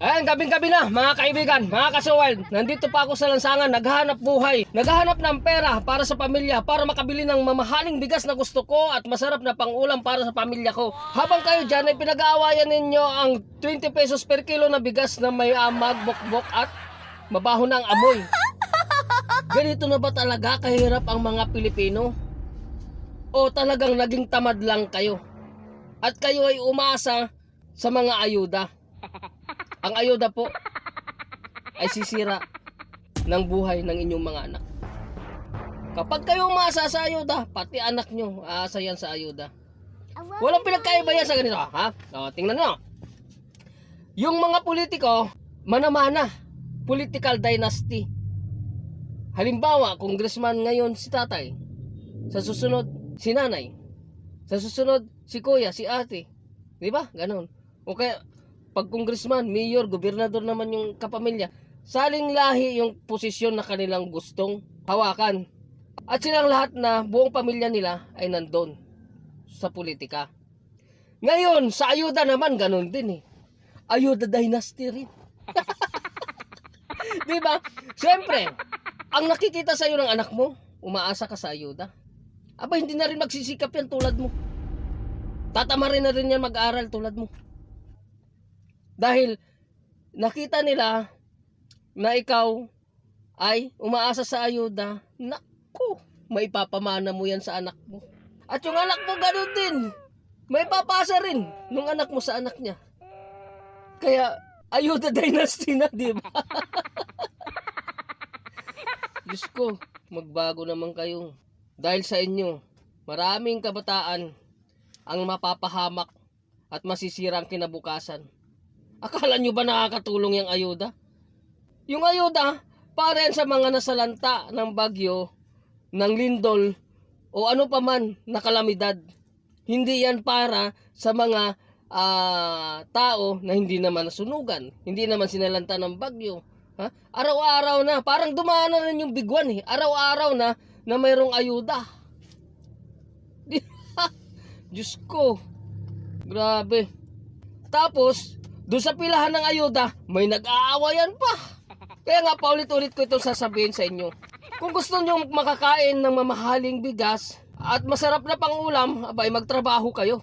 Ayan, gabing-gabi na, mga kaibigan, mga kasuwal. Nandito pa ako sa lansangan, naghahanap buhay. Naghahanap ng pera para sa pamilya, para makabili ng mamahaling bigas na gusto ko at masarap na pangulam para sa pamilya ko. Habang kayo dyan ay pinag-aawayan ninyo ang 20 pesos per kilo na bigas na may amag, bokbok at mabaho ng amoy. Ganito na ba talaga kahirap ang mga Pilipino? O talagang naging tamad lang kayo? At kayo ay umasa sa mga ayuda? Ang ayuda po ay sisira ng buhay ng inyong mga anak. Kapag kayo umasa sa ayuda, pati anak nyo, aasa yan sa ayuda. Walang pinagkaiba yan sa ganito, ha? O, tingnan nyo. Yung mga politiko, manamana. Political dynasty. Halimbawa, congressman ngayon si tatay. Sa susunod, si nanay. Sa susunod, si kuya, si ate. Di ba? Ganon. O kaya, pag congressman, mayor, gobernador naman yung kapamilya, saling lahi yung posisyon na kanilang gustong hawakan. At silang lahat na buong pamilya nila ay nandun sa politika. Ngayon, sa ayuda naman, ganun din eh. Ayuda dynasty rin. Di ba? Siyempre, ang nakikita sa'yo ng anak mo, umaasa ka sa ayuda. Aba, hindi na rin magsisikap yan tulad mo. Tatama rin na rin yan mag-aral tulad mo. Dahil nakita nila na ikaw ay umaasa sa ayuda, naku, may papamana mo yan sa anak mo. At yung anak mo ganun din, may papasa rin nung anak mo sa anak niya. Kaya, ayuda dynasty na, di ba? Diyos ko, magbago naman kayo. Dahil sa inyo, maraming kabataan ang mapapahamak at masisira ang kinabukasan. Akala nyo ba nakakatulong yung ayuda? Yung ayuda, para sa mga nasalanta ng bagyo, ng lindol, o ano pa man na kalamidad. Hindi yan para sa mga ah, tao na hindi naman nasunugan, hindi naman sinalanta ng bagyo. Ha? Araw-araw na, parang dumaan na yung bigwan eh. Araw-araw na na mayroong ayuda. Diyos ko. Grabe. Tapos, doon sa pilahan ng ayuda, may nag-aawayan pa. Kaya nga, paulit-ulit ko itong sasabihin sa inyo. Kung gusto nyo makakain ng mamahaling bigas at masarap na pangulam, abay magtrabaho kayo.